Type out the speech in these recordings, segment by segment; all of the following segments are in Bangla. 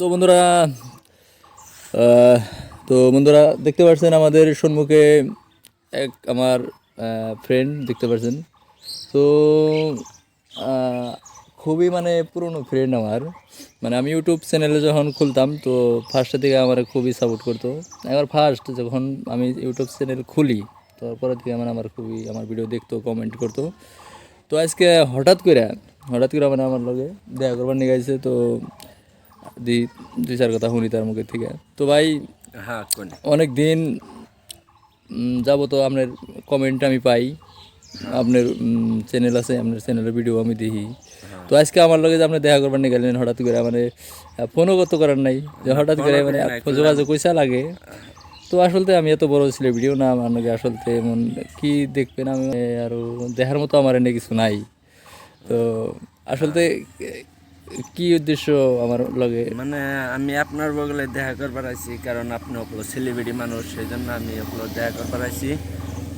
তো বন্ধুরা তো বন্ধুরা দেখতে পাচ্ছেন আমাদের সম্মুখে এক আমার ফ্রেন্ড দেখতে পাচ্ছেন। তো খুবই মানে পুরনো ফ্রেন্ড আমার। মানে আমি ইউটিউব চ্যানেলে যখন খুলতাম, তো ফার্স্টের দিকে আমার খুবই সাপোর্ট করতো। একবার ফার্স্ট যখন আমি ইউটিউব চ্যানেল খুলি তারপরে থেকে মানে আমার খুবই, আমার ভিডিও দেখতো কমেন্ট করতো। তো আজকে হঠাৎ করে হঠাৎ করে মানে আমার লগে দেখা করবার নিয়ে গেছে, তো দি দুই চার কথা শুনি তার মুখের থেকে। তো ভাই হ্যাঁ অনেক দিন যাব তো আপনার কমেন্ট আমি পাই। আপনার চ্যানেল আছে আপনার চ্যানেলের ভিডিও আমি দেখি। তো আজকে আমার লগে যে আপনি দেখা করবার নিয়ে গেলেন হঠাৎ করে মানে ফোনও করতে করার নাই। যে হঠাৎ করে মানে যোগাযোগ পয়সা লাগে। তো আসলতে আমি এত বড় ছিল ভিডিও না আমার নাকি আসলতে এমন কি দেখবেন আমি আর দেখার মতো আমার এনে কিছু নাই। তো আসলতে কি উদ্দেশ্য আমার লগে? মানে আমি আপনার বগলে দেখা করবার আইছি কারণ আপনি ওগুলো সেলিব্রিটি মানুষ সেই জন্য আমি ওগুলো দেখা করবার আইছি।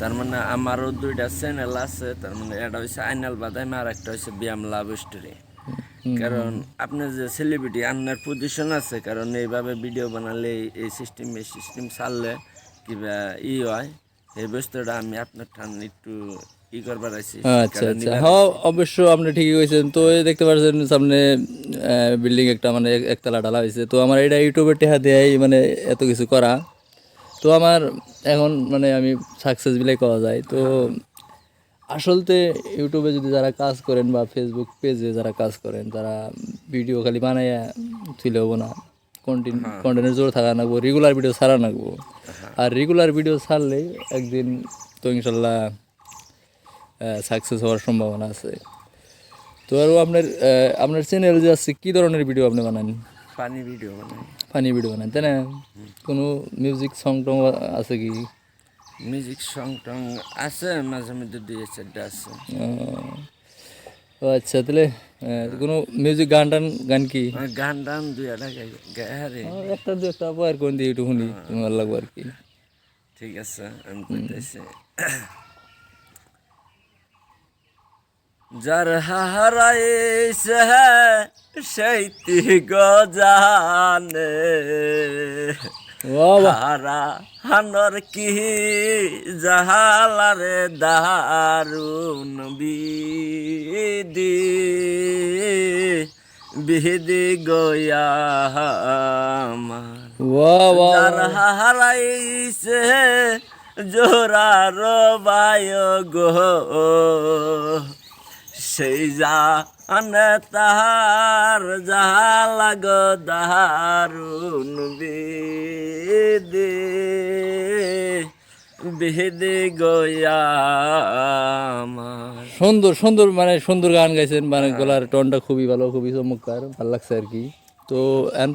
তার মানে আমারও দুইটা চ্যানেল আছে তার মানে একটা হচ্ছে আইনাল বাদাইমা আর একটা হচ্ছে ব্যায়াম লাভ স্টোরি। কারণ আপনার যে সেলিব্রিটি আপনার পজিশন আছে কারণ এইভাবে ভিডিও বানালে এই সিস্টেম এই সিস্টেম চাললে কিবা ই হয়। এই বস্তুটা আমি আপনার ঠান একটু আচ্ছা আচ্ছা। হ্যাঁ অবশ্য আপনি ঠিকই কইছেন। তো দেখতে পাচ্ছেন সামনে বিল্ডিং একটা মানে এক- একতলা ডালা হয়েছে তো আমার এটা ইউটিউবের টেহা দেয় মানে এত কিছু করা। তো আমার এখন মানে আমি সাকসেস বিলাই করা যায়। তো আসলতে ইউটিউবে যদি যারা কাজ করেন বা ফেসবুক পেজে যারা কাজ করেন তারা ভিডিও খালি বানাইয়া তুলে হব না। কন্টেন্ট কন্টেন্টের জোর থাকা লাগবো রেগুলার ভিডিও ছাড়া লাগবো আর রেগুলার ভিডিও ছাড়লে একদিন তো ইনশাল্লাহ সাকসেস হওয়ার সম্ভাবনা আছে। তো আরও আপনার আপনার চ্যানেল যে আছে কী ধরনের ভিডিও আপনি বানান? পানি ভিডিও বানাই। ফানি ভিডিও বানান তাই না? কোনো মিউজিক সং টং আছে কি? মিউজিক সং টং আছে মাঝে মধ্যে দুই চারটা আছে। ও আচ্ছা তাহলে কোনো মিউজিক গান টান গান কি? গান টান দুই একটা গায়ে আহ, একটা দু একটা বয়ার কোন দিয়ে একটু শুনি ভালো লাগবো আর কি। ঠিক আছে আমি যার হারাইছে সেইতি গজানে বাহ বাহ হারা হানর কি জাহালারে দারুণ বিদি বিদি গয়া যার হারাইছে জোরার বায় গো। সেই যা আনে তাহার জালাগ দারুণ বিদে। বিদে গয়া সুন্দর সুন্দর মানে সুন্দর গান গাইছেন মানে গলার টনটা খুবই ভালো খুবই চমৎকার ভালো লাগছে আর কি। তো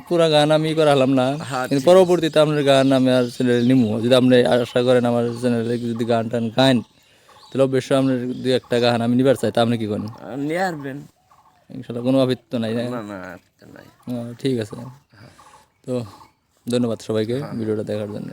পুরা গান আমি করা হলাম না কিন্তু পরবর্তীতে আপনার গান আমি আর চ্যানেলে নিমু। যদি আপনি আশা করেন আমার চ্যানেলে যদি গান টান গান তাহলে অবশ্যই আপনার দুই একটা গাহান আমি নিবার চাই তা আপনি কি করেন? নিয়ে আসবেন ইনশাল্লাহ কোনো আবৃত্ত নাই না না না নাই। ঠিক আছে। তো ধন্যবাদ সবাইকে ভিডিওটা দেখার জন্য।